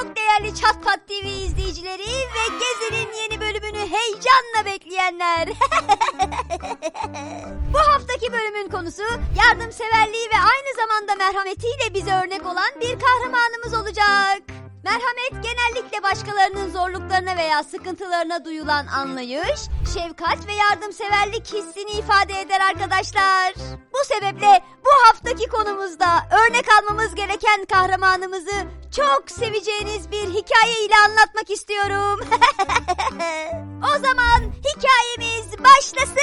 çok değerli Çatpat TV izleyicileri ve Gezi'nin yeni bölümünü heyecanla bekleyenler. Bu haftaki bölümün konusu yardımseverliği ve aynı zamanda merhametiyle bize örnek olan bir kahramanımız olacak. Merhamet genellikle başkalarının zorluklarına veya sıkıntılarına duyulan anlayış, şefkat ve yardımseverlik hissini ifade eder arkadaşlar. Bu sebeple bu haftaki konumuzda örnek almamız gereken kahramanımızı çok seveceğiniz bir hikaye ile anlatmak istiyorum. o zaman hikayemiz başlasın.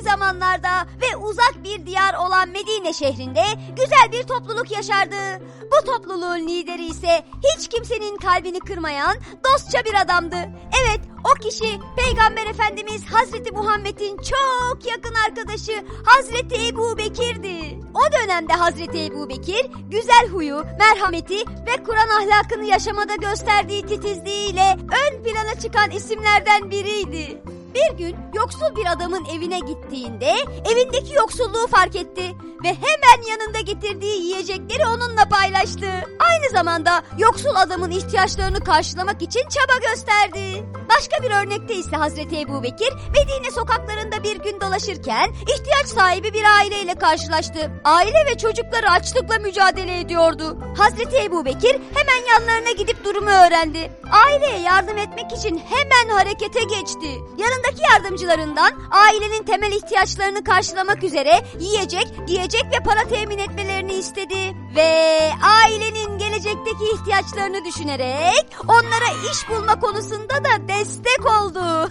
Eski zamanlarda ve uzak bir diyar olan Medine şehrinde güzel bir topluluk yaşardı. Bu topluluğun lideri ise hiç kimsenin kalbini kırmayan dostça bir adamdı. Evet o kişi Peygamber Efendimiz Hazreti Muhammed'in çok yakın arkadaşı Hazreti Ebu Bekir'di. O dönemde Hazreti Ebu Bekir güzel huyu, merhameti ve Kur'an ahlakını yaşamada gösterdiği titizliğiyle ön plana çıkan isimlerden biriydi. Bir gün yoksul bir adamın evine gittiğinde evindeki yoksulluğu fark etti ve hemen yanında getirdiği yiyecekleri onunla paylaştı. Aynı zamanda yoksul adamın ihtiyaçlarını karşılamak için çaba gösterdi. Başka bir örnekte ise Hazreti Ebu Bekir Medine sokaklarında bir gün dolaşırken ihtiyaç sahibi bir aileyle karşılaştı. Aile ve çocukları açlıkla mücadele ediyordu. Hazreti Ebu Bekir hemen yanlarına gidip durumu öğrendi. Aileye yardım etmek için hemen harekete geçti. Yanındaki yardımcılarından ailenin temel ihtiyaçlarını karşılamak üzere yiyecek, giyecek ve para temin etmelerini istedi. Ve ailenin gelecekteki ihtiyaçlarını düşünerek onlara iş bulma konusunda da destek oldu.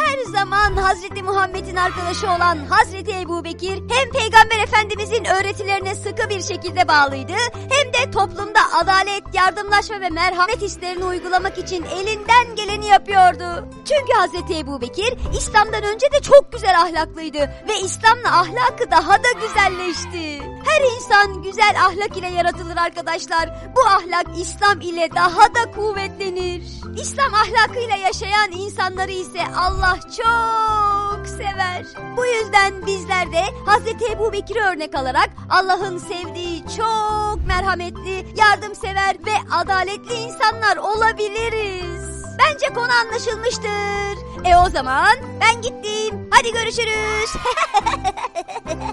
Her zaman Hazreti Muhammed'in arkadaşı olan Hazreti Ebu Bekir hem Peygamber Efendimizin öğretilerine sıkı bir şekilde bağlıydı hem de toplumda adalet, yardımlaşma ve merhamet hislerini uygulamak için elinden geleni yapıyordu. Çünkü Hazreti Ebu Bekir İslam'dan önce de çok güzel ahlaklıydı ve İslam'la ahlakı daha da güzelleşti. Her insan güzel ahlak ile yaratılır arkadaşlar. Bu ahlak İslam ile daha da kuvvetlenir. İslam ahlakıyla yaşayan insanları ise Allah çok sever. Bu yüzden bizler de Hazreti Ebu Bekir'i örnek alarak Allah'ın sevdiği çok merhametli, yardımsever ve adaletli insanlar olabiliriz. Bence konu anlaşılmıştır. E o zaman ben gittim. Hadi görüşürüz.